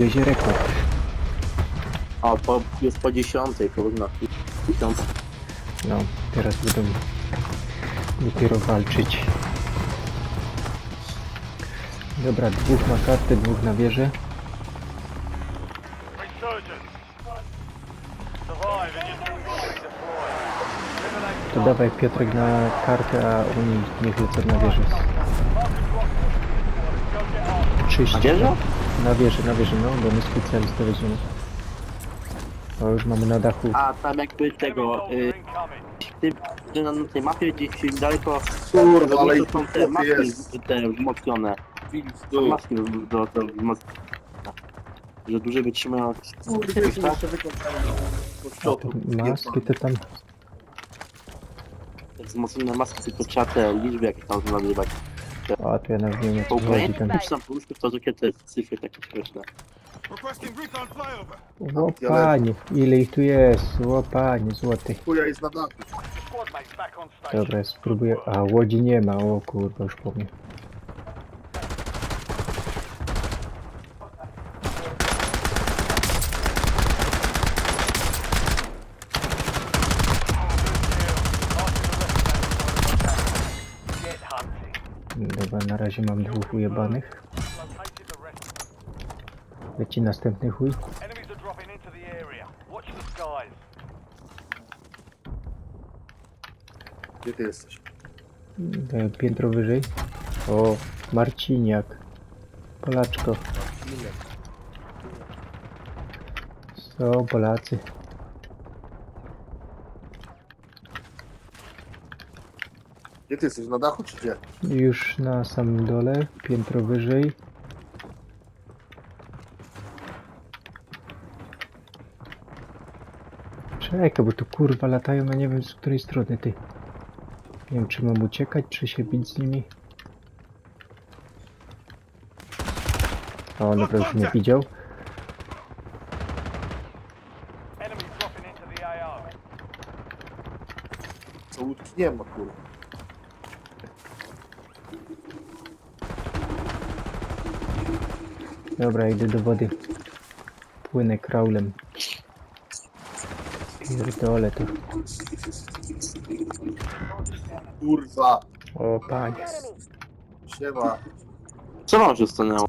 Wiezie rekord. A po, jest po dziesiątej, powinna dziesiąta. No, teraz będą dopiero walczyć. Dobra, dwóch ma kartę, dwóch na wieży. Resurgence. Survive and you can fully deploy. Eliminate To dawaj Piotrek na kartę, a oni niech lecą na wieżę. Go get on. Czyść. Na wieżę? Na wieżę, na wieżę, no, bo my specjalistę weźmiemy. O, już mamy na dachu. A tam jakby tego, y, ty na, tej mapie gdzieś daleko, kurde, ale i są te maski jest. te wzmocnione. Są maski do, do wzmocnione. Że dłużej wytrzymają. Kurde, te maski to tam... te wzmocnione maski, tylko trzeba te liczby jakieś tam nazywać. A, to ja nawet nie wiem Po o co chodzi tam. po rusku to takie te cyfry takie śmieszne. O panie, ile ich tu jest? O panie, złoty. Chuja jest na dachu. Dobra, spróbuję. A, łodzi nie ma, o kurwa, już po mnie. Get hunting. Dobra, na razie mam dwóch ujebanych. Leci następny chuj. Gdzie ty jesteś? E, Piętro wyżej. O, Marciniak. Polaczko. Są Polacy. Gdzie ty jesteś? Na dachu czy gdzie? Już na samym dole, piętro wyżej. Czekaj, bo tu kurwa latają, a nie wiem z której strony ty. Nie wiem czy mam uciekać, czy się bić z nimi. O, dobra, już mnie widział. Co łódki nie ma, kurwa. Dobra, idę do wody. Płynę kraulem. Pierdolę to. Kurwa. O panie. Siema. Co wam się stanęło?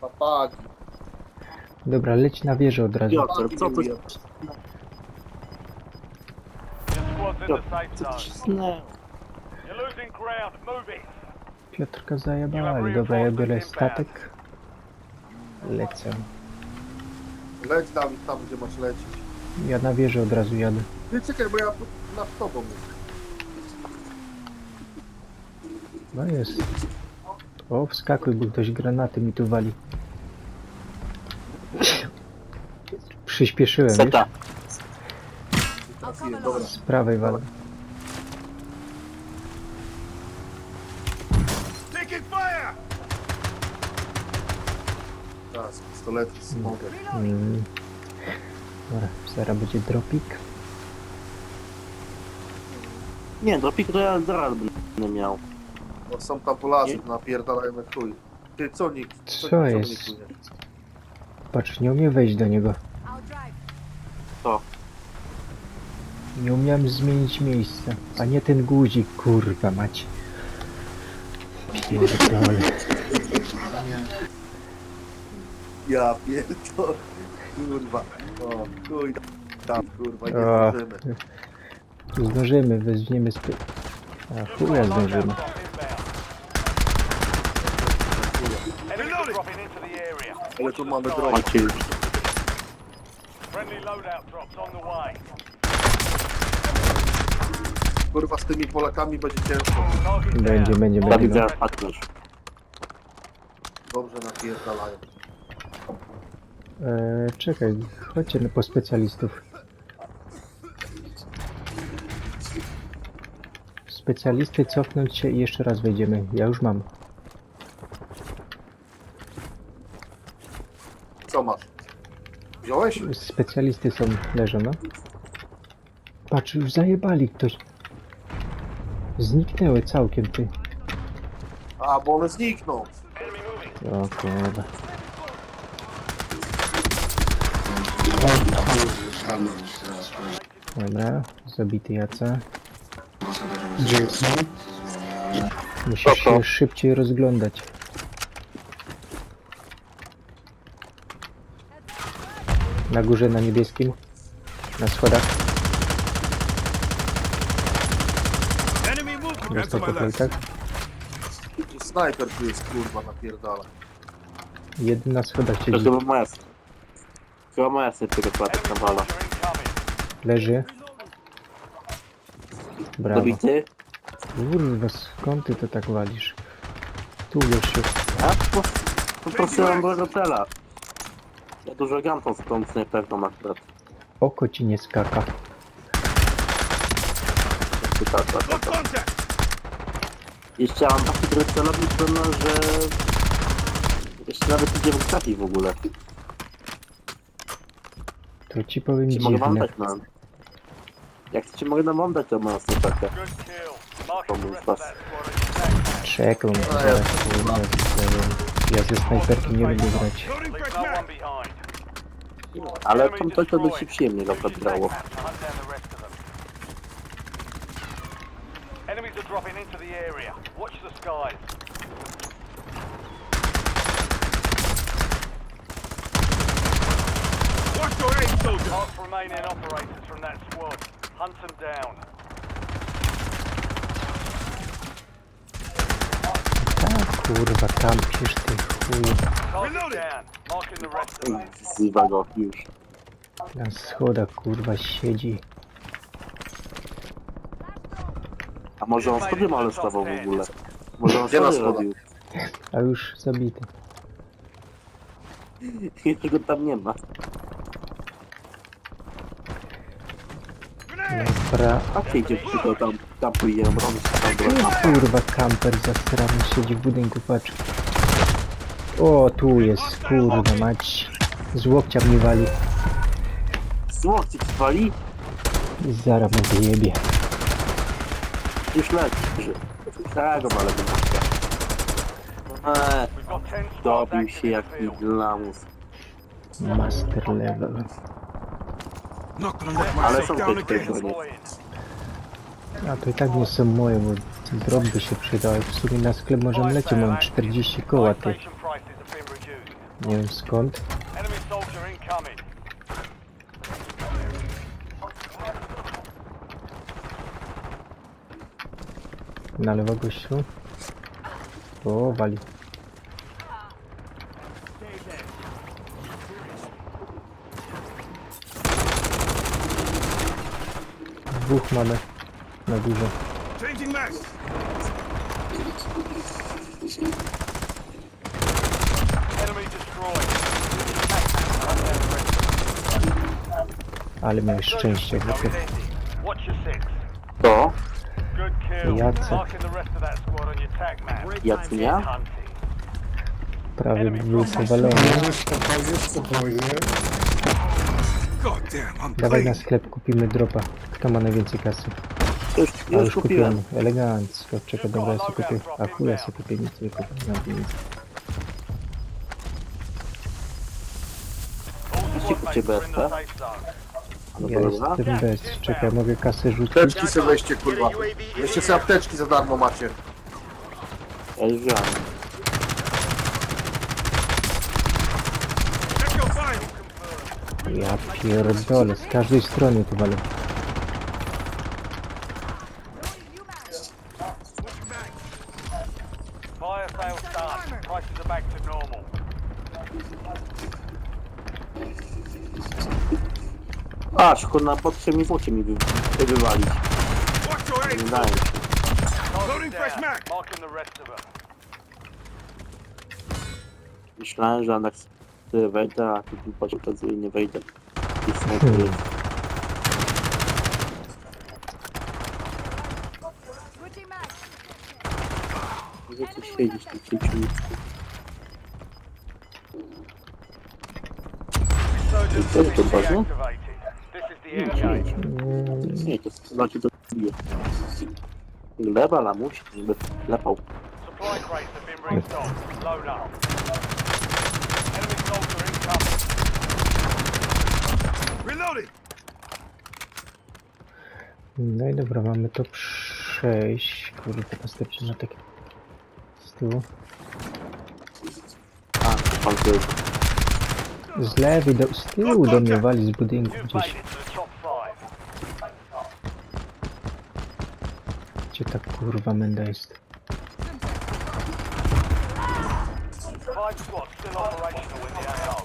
Papagi. Dobra, leć na wieżę od razu. Piotr, co to safe co to zone. się stanęło? Piotrka zajebali. Dobra, ja biorę statek. Lecę. Leć Dawid tam, gdzie masz lecieć. Ja na wieżę od razu jadę. Ty czekaj, bo ja nad tobą mówię. No jest. O, wskakuj, bo ktoś granaty mi tu wali. Przyspieszyłem już. Seta. Dobra. Z prawej walę. Taking fire. Teraz pistolety smogę. Mm. Dobra, zaraz będzie dropik. Nie, dropik to ja zaraz będę miał. Bo są tam Polacy, napierdalają jak chuj. Ty, co nick? Co jest? Patrz, nie umiem wejść do niego. To. Nie umiałem zmienić miejsca. A nie ten guzik, kurwa mać. Ja pierdolę. Kurwa. O, chuj. Tam, kurwa, nie zdążymy. Zdążymy, weźmiemy sp... A chuja zdążymy. Dropping into the area. Ale tu mamy. Macie już. Friendly loadout drops on the way. Kurwa, z tymi Polakami będzie ciężko. Target Będzie, down. będzie, będzie. Dawid No. zaraz patrzysz. Dobrze napierdalają. Eee, czekaj, chodźcie no po specjalistów. Specjalisty cofnąć się i jeszcze raz wejdziemy. Ja już mam. Co masz? Wziąłeś? Specjalisty są, leżą, no. Patrz, już zajebali ktoś. Zniknęły całkiem, ty. A, bo one znikną. O kurwa. Dobra, zabity Jaca. Dzięki. Musisz się szybciej rozglądać. Na górze, na niebieskim. Na schodach. Dostał po plejtach. Snajper tu jest, kurwa, napierdala. Jeden na schodach To siedzi. chyba moja... Chyba moja sobie kładek. Soldier incoming. Leży. Brawo. Dobity? Kurwa, skąd ty to tak walisz? Tu gościu. A po, po prostu mam byłego cela. Ja dużo gantą stąd snajperką akurat. Oko ci nie skaka. Tak, tak, tak, tak. Jeszcze mam taki tryb celownik, pewno, że... Jeszcze nawet idzie w trafi w ogóle. To ci powiem Czy mogę wam dziwne. dać na... Jak ci mogę nam dać to moją snajperkę? Good kill. Marking Komu the rest z of was? that squad on your attack. Czekam, zaraz kurwa, ja ze snajperki nie lubię grać. Leave no one behind. Ale tam to, to by się przyjemnie na przykład grało. Hunt down the rest of them. Enemies are dropping into the area. Watch the skies. Mark remaining operators from that squad. Hunt them down. Tak, kurwa, kampisz ty chuj. Target down. Marking the rest of them. Wzywa go już. Na schodach kurwa siedzi. A może on sobie molestował w ogóle? Może on Gdzie na sobie robił? A już zabity. Jego tam nie ma. Dobra. A ty dziewczyno tam, tam tam była. Kurwa, kamper zastrany siedzi w budynku, patrz. O, tu jest, kurwa mać. Z łokcia mnie wali. Złoty ci wali? Zaraz mu wyjebie. Już leci. Eee, We've got 10 squads dobił active się in the jaki field. glamus. Master level. Ale są Down te again. które Deploying. A to i tak nie są moje, bo drop by się przydał. W sumie na sklep możemy lecieć, mam 40 koła, ty. Station prices have been reduced. Nie wiem skąd. Enemy soldier incoming. Na lewo gościu. O, wali. Dwóch mamy na górze. Ale miałeś szczęście, of map. Jacunia? Hunting. Prawie był powalony. Spokojnie. Dawaj na sklep, kupimy dropa. Kto ma najwięcej kasy? Już, A już już kupiłem. kupiłem. Elegancko. Czekaj, dobra, ja sobie kupię. A chuj, ja sobie kupię nic nie kupię. Na are in the BSP? No Ja dobra. jestem bez. Czekaj, mogę kasę rzucić? Apteczki sobie weźcie, kurwa. Weźcie sobie apteczki za darmo macie. Ja już wziąłem. Ja pierdolę, z każdej strony tu walę. Fire sale starts. Prices are back to normal. Aż, kurna, pod mi złocie mi wy, wy wywalić. Nie dają się. Target down. Marking the rest of them. Myślałem, że sobie wejdę, a tu się okazuje, nie wejdę. I snajper jest. Gdzie tu siedzisz, tu cieciu? Surgeons Co have to been bazie? deactivated. This is the end game. Mm, Nie, to znaczy to bije. Gleba, lamuś, żeby lepał. Supply crates have been restocked. Load up. Enemy soldier incoming. Reloading! No i dobra, mamy to przejść. Kurde, następnie na takie z tyłu. A, pan tu jest. Z lewej, do, z tyłu do mnie wali z budynku You've gdzieś. made it to the top five. Gdzie ta kurwa menda jest? Five squads still operational in the AO.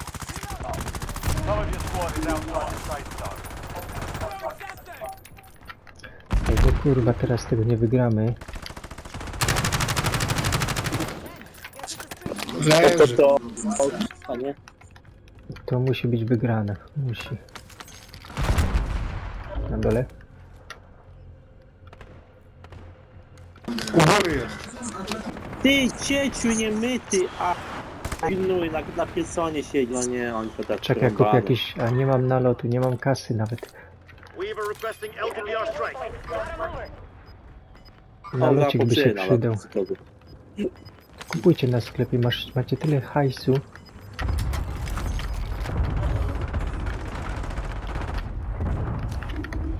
Some of your squad is outside the safe zone. Tego kurwa teraz tego nie wygramy. Leży. To, a nie? To musi być wygrane. Musi. Na dole? Ty, cieciu niemyty, a... Pilnuj, na, na Pilsonie siedzi, o nie, on to tak Czekaj, kupię jakiś... A nie mam nalotu, nie mam kasy nawet. Weaver requesting LWR strike. Nalocik by się przydał. Kupujcie na sklepie, masz, macie tyle hajsu.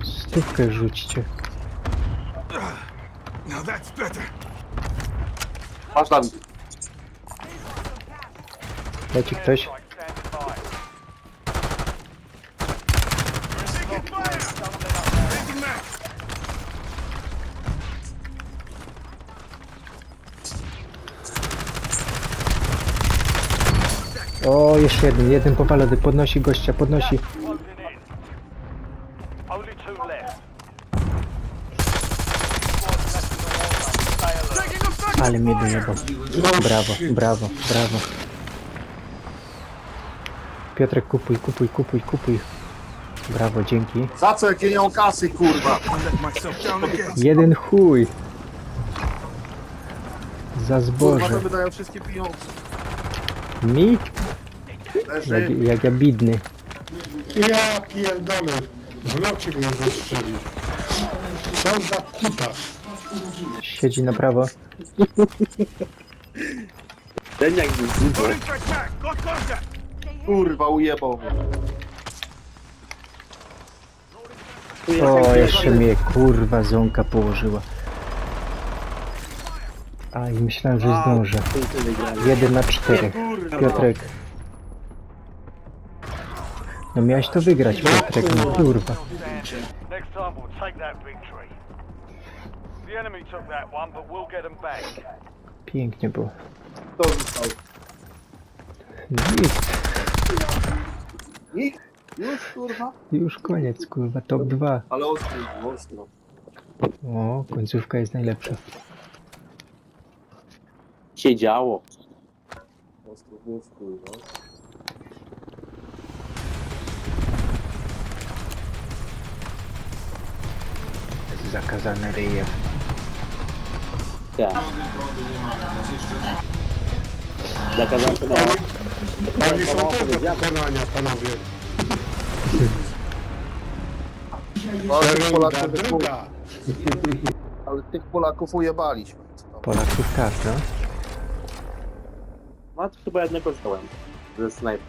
Stówkę rzućcie. Masz tam. Leci ktoś? O, jeszcze jeden, jeden powalony, podnosi gościa, podnosi. Closing in. Only two left. Squads left in the war zone. Stay alert. Taking effect! Ale mnie dojebał. Brawo, brawo, brawo. Piotrek, kupuj, kupuj, kupuj, kupuj. Brawo, dzięki. Za co jak ja nie kasy, kurwa? Jeden chuj. Za Kurwa, zboże. to wydają wszystkie pieniądze. Mi? Jak, Leży. jak ja bidny. Ja pierdolę. W locie mnie zastrzelił. Co za kuta. Siedzi na prawo. Ten jak był contact! Kurwa, ujebał mnie. O, jeszcze mnie kurwa ząka położyła. A i myślałem, że zdążę. Jeden na cztery. Piotrek. No miałeś to wygrać, Piotrek, no kurwa. Next time we'll take that victory. The enemy took that one, but we'll get them back. Pięknie było. Kto został? Nic, Nikt? Już, kurwa? już koniec, kurwa, top 2. Ale ostro, ostro. O, końcówka jest najlepsza. Się działo. Ostro, włos, kurwa. Zakazane ryje. Tak. Zakazałem to na... Oni są też do pokonania, panowie. Ale tych Polaków, druga. ale tych Polaków ujebaliśmy. Polaków tak, no. No to chyba jednego zdałem. Ze snajper.